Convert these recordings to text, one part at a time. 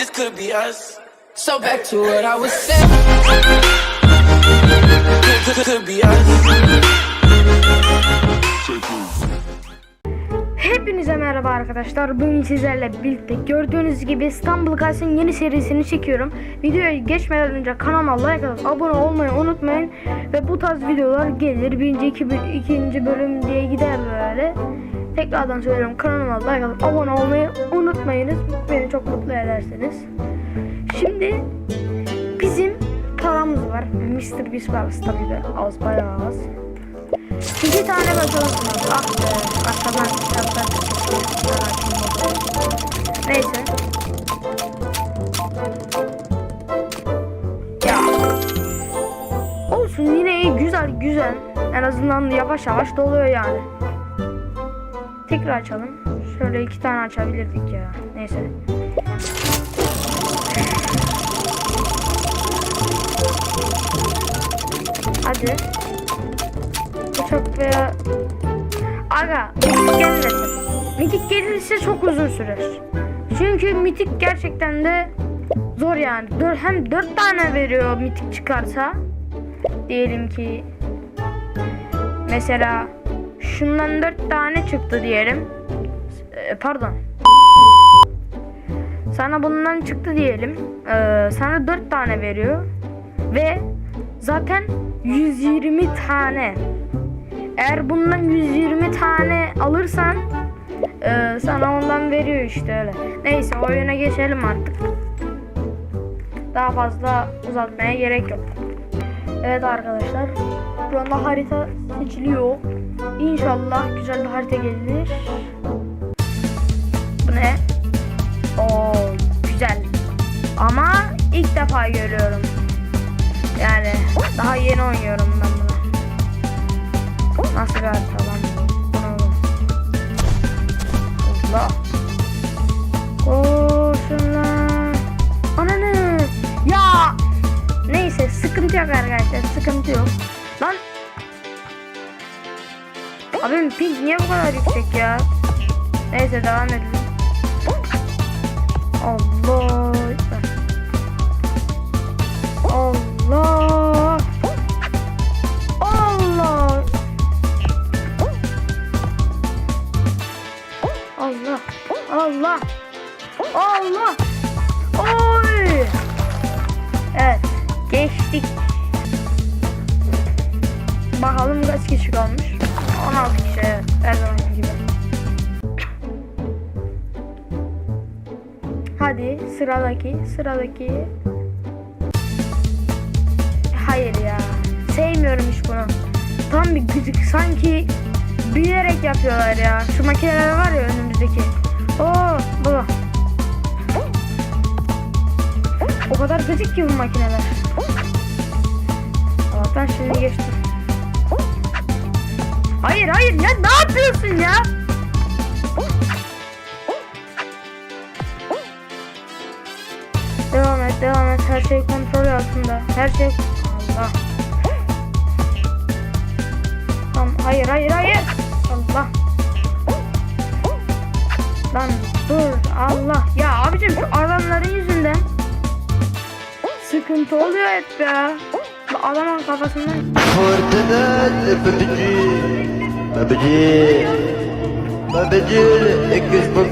this could be us. So back to what I was saying. Could, could, be us. Hepinize merhaba arkadaşlar. Bugün sizlerle birlikte gördüğünüz gibi İstanbul Gazi'nin yeni serisini çekiyorum. Videoya geçmeden önce kanalıma like atıp abone olmayı unutmayın. Ve bu tarz videolar gelir. Birinci, iki, ikinci bölüm diye gider böyle. Tekrardan söylüyorum kanalıma like atıp abone olmayı unutmayınız. Beni çok mutlu edersiniz. Şimdi bizim paramız var. Mr. Beast var tabii de az bayağı az. İki tane bakalım. Ah be. Arkadan arkadan. Neyse. Ya. Olsun yine iyi güzel güzel. En azından yavaş yavaş doluyor yani. Tekrar açalım. Şöyle iki tane açabilirdik ya. Neyse. Hadi. Uçak veya... Aga mitik gelmesin. Mitik gelirse çok uzun sürer. Çünkü mitik gerçekten de zor yani. Dör, hem dört tane veriyor mitik çıkarsa. Diyelim ki mesela şundan dört tane çıktı diyelim. Ee, pardon. Sana bundan çıktı diyelim. Ee, sana dört tane veriyor. Ve zaten 120 tane eğer bundan 120 tane alırsan e, sana ondan veriyor işte öyle. Neyse oyuna geçelim artık. Daha fazla uzatmaya gerek yok. Evet arkadaşlar. Şu anda harita seçiliyor. İnşallah güzel bir harita gelir. Bu ne? Oo güzel. Ama ilk defa görüyorum. Yani daha yeni oynuyorum ben bunu. Nasıl bir harita Abim ping niye bu kadar yüksek ya? Neyse devam edelim. Allah. Allah. Allah. Allah. Allah. Allah. Oy. Evet. Geçtik. Bakalım kaç kişi kalmış. 16 kişi evet. Her zaman gibi. Hadi sıradaki sıradaki. Hayır ya. Sevmiyorum hiç bunu. Tam bir gıcık sanki bilerek yapıyorlar ya. Şu makineler var ya önümüzdeki. Oo bu. O kadar gıcık ki bu makineler. Allah'tan şimdi geçtim. Hayır hayır ya ne yapıyorsun ya? Devam et devam et her şey kontrol altında. Her şey Allah. Tamam hayır hayır hayır. Allah. Lan dur Allah. Ya abicim şu adamların yüzünden sıkıntı oluyor hep ya. Adamın kafasından PUBG PUBG PUBG Xbox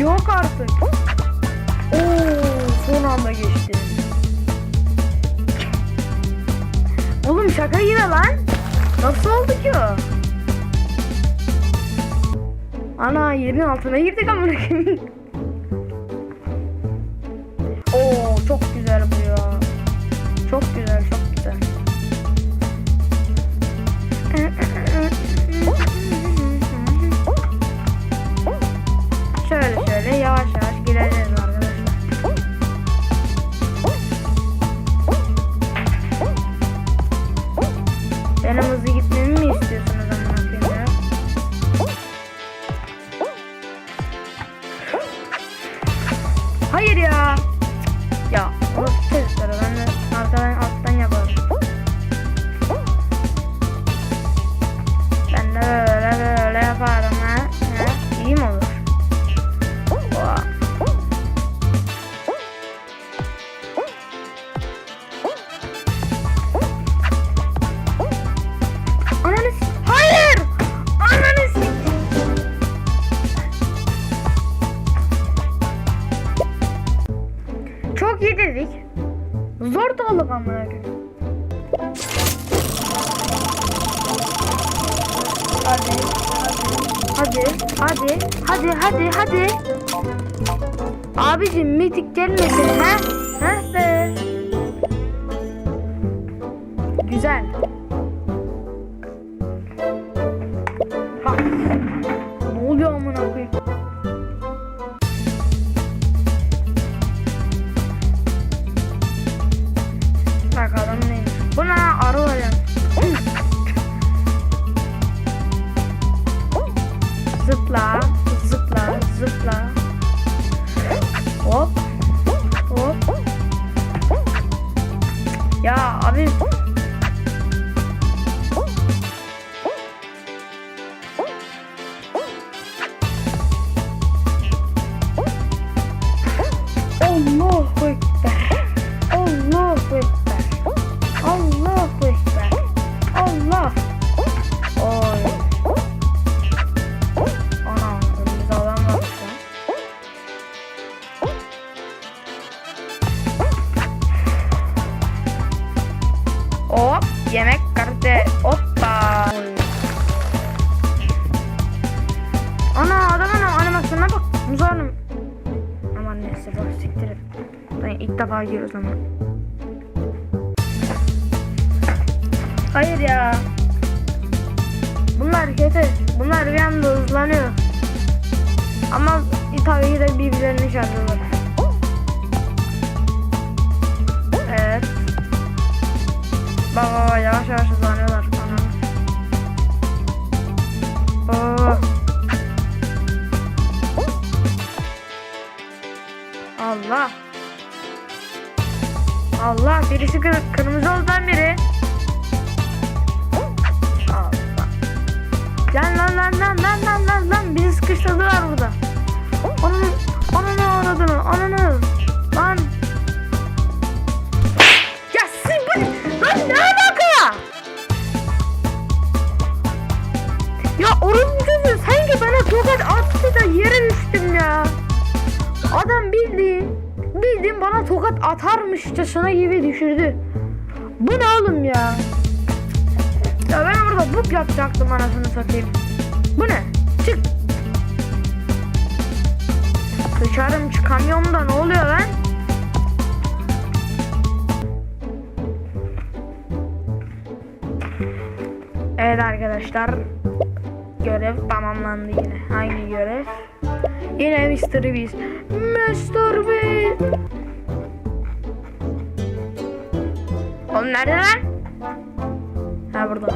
yok artık. Oo son anda geçti. Oğlum şaka gibi lan. Nasıl oldu ki o? Ana yerin altına girdik amına koyayım. Oo çok güzel bu Hadi. Hadi. Hadi. Hadi hadi hadi. Abicim mitik gelmesin ha? Ha be. verplaatsen. İlk defa giriyoruz birisi kır kırmızı oldan biri. Lan lan lan lan lan lan lan lan bizi sıkıştırdılar burada. Onun ananı aradığını ananı lan. Atarmışçasına gibi düşürdü. Bu ne oğlum ya? Ya ben orada buk yapacaktım anasını satayım. Bu ne? Çık. Dışarım çıkamıyorum da ne oluyor lan? Evet arkadaşlar. Görev tamamlandı yine. Hangi görev? Yine Mr. Beast. Mr. Beast. Oğlum nerede lan? Ha burada.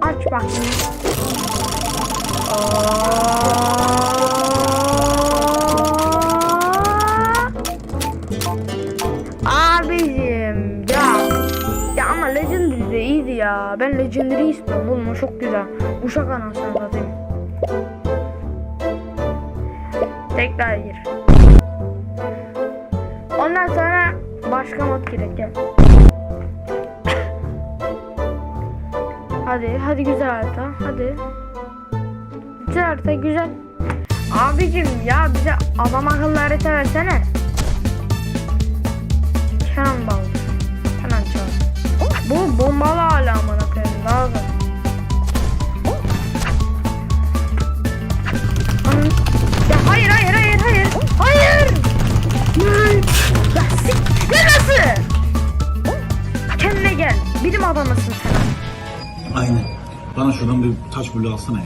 Aç bakayım. Abicim ya. Ya ama Legendary de iyiydi ya. Ben Legendary istiyorum oğlum çok güzel. Uşak anasını satayım. Tekrar gir. Ondan sonra başka mod girek gel. Hadi hadi güzel harita hadi. Güzel harita güzel. Abicim ya bize adam akıllı harita versene. Kenan bal. Kenan çal. Bu bombalı hala amına koyayım lazım. Taş bulu alsana ya.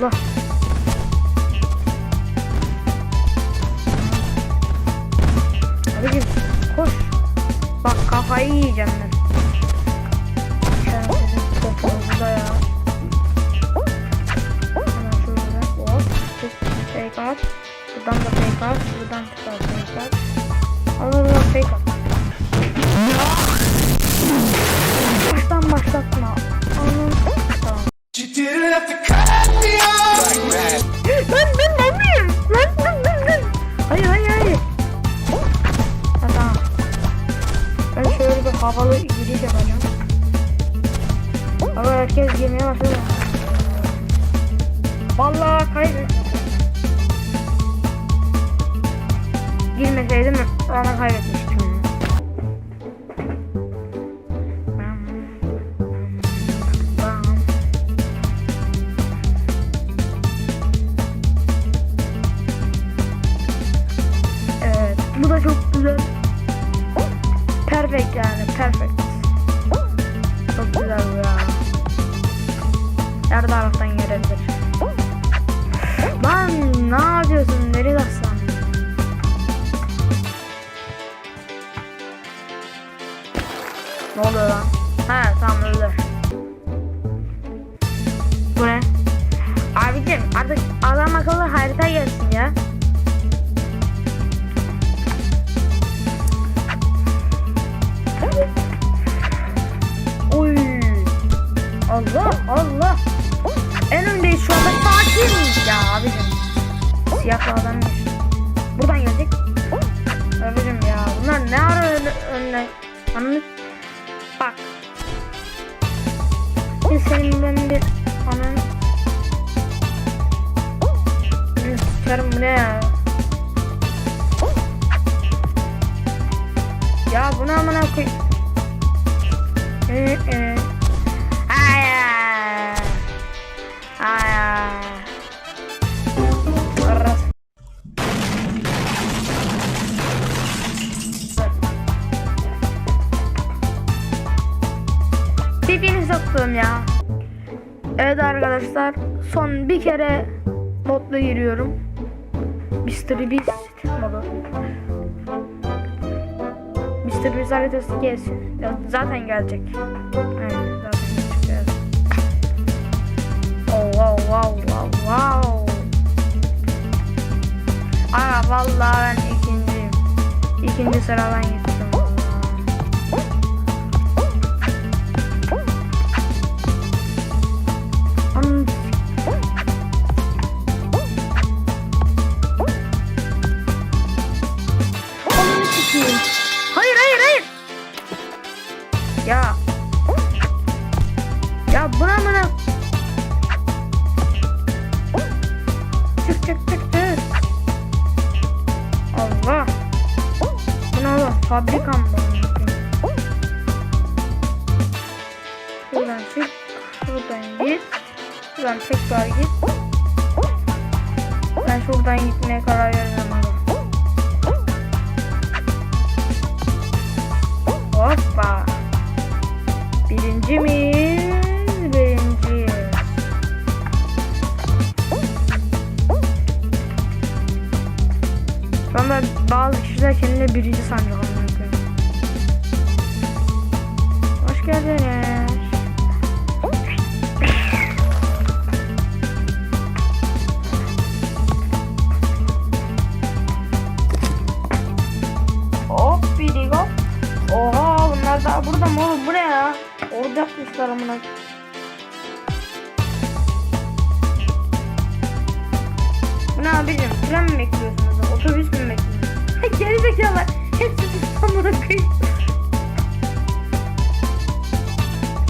Allah. Abicim koş. Bak kafayı yiyeceğim ben. Sen senin topunuzu da ya. Fake at. Buradan da fake at. Buradan da fake at. Al al al fake at. Tamam. Lan ben ne yapayım? Lan dur dur dur. Hayır hayır hayır. Ha tamam. Ben şöyle bir havalı giriş yapacağım. Ama herkes girmeye başladı. Vallahi kaybettim. ölseydim ona kaybetmiştim. He tamam öldür. Bu ne? Abicim artık adam akıllı harita gelsin ya. Oy. Allah Allah. En öndeyiz şu anda. Sakin. Ya abicim. Siyahlı adam bir. Buradan gelecek. Abicim ya. Bunlar ne ara önüne. Anladın? Senin ben bir anın. Bir Sikerim bu ne ya? Ya bunu amına koy. Ee. Hayır. Hayır. Arras. Pipini soktum ya. Evet arkadaşlar son bir kere modla giriyorum. Mystery Beast modu. Mystery Beast haritası gelsin. Zaten gelecek. Oh wow wow wow wow. Aa vallahi ben ikinciyim. İkinci sıradan gittim Şuradan git. Şuradan tekrar git. Ben şuradan gitmeye karar verdim. Hoppa. Birinci miyiz? Birinciyiz. Şu anda bazı kişiler kendini birinci sanıyor. Hoş geldiniz. Mı oğlum? Bu ne ya? Orada yapmışlar amına. Bu ne abicim? Tren mi bekliyorsunuz? Otobüs mü bekliyorsunuz? Geri zekalar. Hepsi İstanbul'a koyuyor.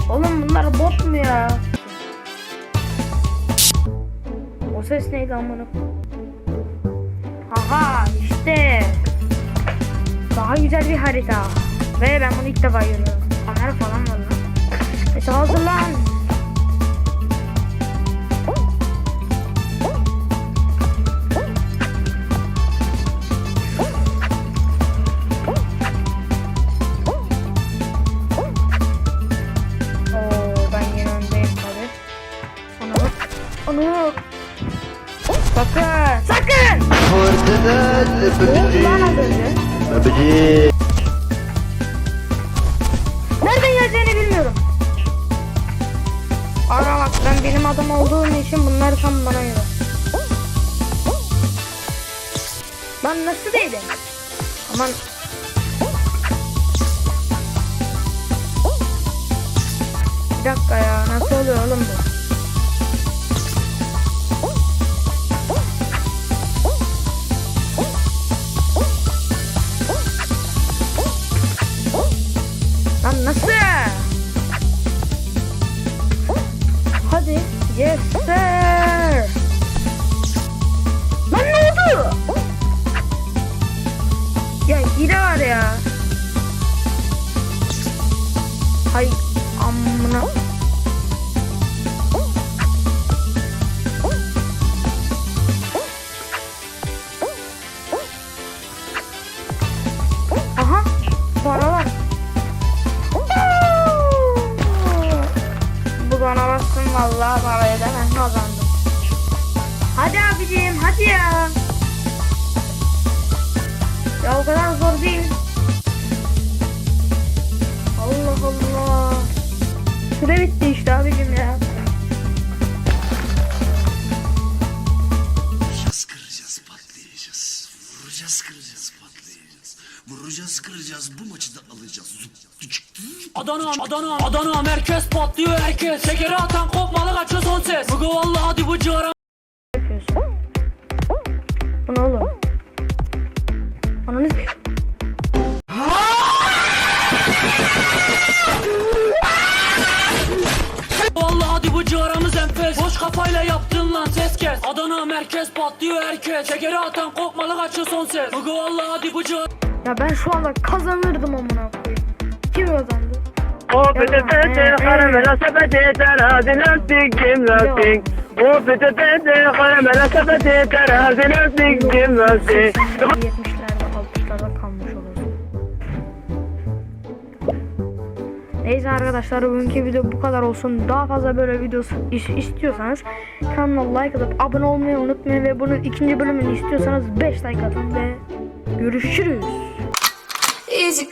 Oğlum bunlar bot mu ya? O ses neydi amına? Aha işte. Daha güzel bir harita. Ve ben bunu ilk defa görüyorum. Kamera falan var lan. Mesela. Onu Onu Sakın! Sakın! Fırtına oldu lan az önce? Ben benim adam olduğum için bunlar tam bana göre. Lan nasıl değilim? Aman. Bir dakika ya nasıl oluyor oğlum bu? Lan nasıl? Yes sir. Lan ne oldu? Ya hile var ya. Hay amına. Aha para var. Bulanamazsın vallahi para Süre bitti işte abicim ya. Vuracağız, kıracağız, patlayacağız. Vuracağız, kıracağız, patlayacağız. Vuracağız, kıracağız, bu maçı da alacağız. Adana, Adana, Adana merkez patlıyor herkes Şekeri atan kopmalı kaçıyor son ses Bugü vallahi hadi bu ciğara yapıyorsun? Bu ne oğlum? Ananı kafayla yaptın lan ses kes. Adana merkez patlıyor herkes. Şekeri atan kopmalı kaçıyor son ses. Bugü vallahi hadi ciğara Ya ben şu anda kazanırdım amına koyayım. Kim kazandı? O pıtıtıtı karamela sepeti terazi lastik cim lastik O pıtıtıtı karamela sepeti terazi lastik cim lastik Neyse arkadaşlar bugünkü video bu kadar olsun. Daha fazla böyle video is- istiyorsanız kanalıma like atıp abone olmayı unutmayın ve bunun ikinci bölümünü istiyorsanız 5 like atın ve görüşürüz. Easy.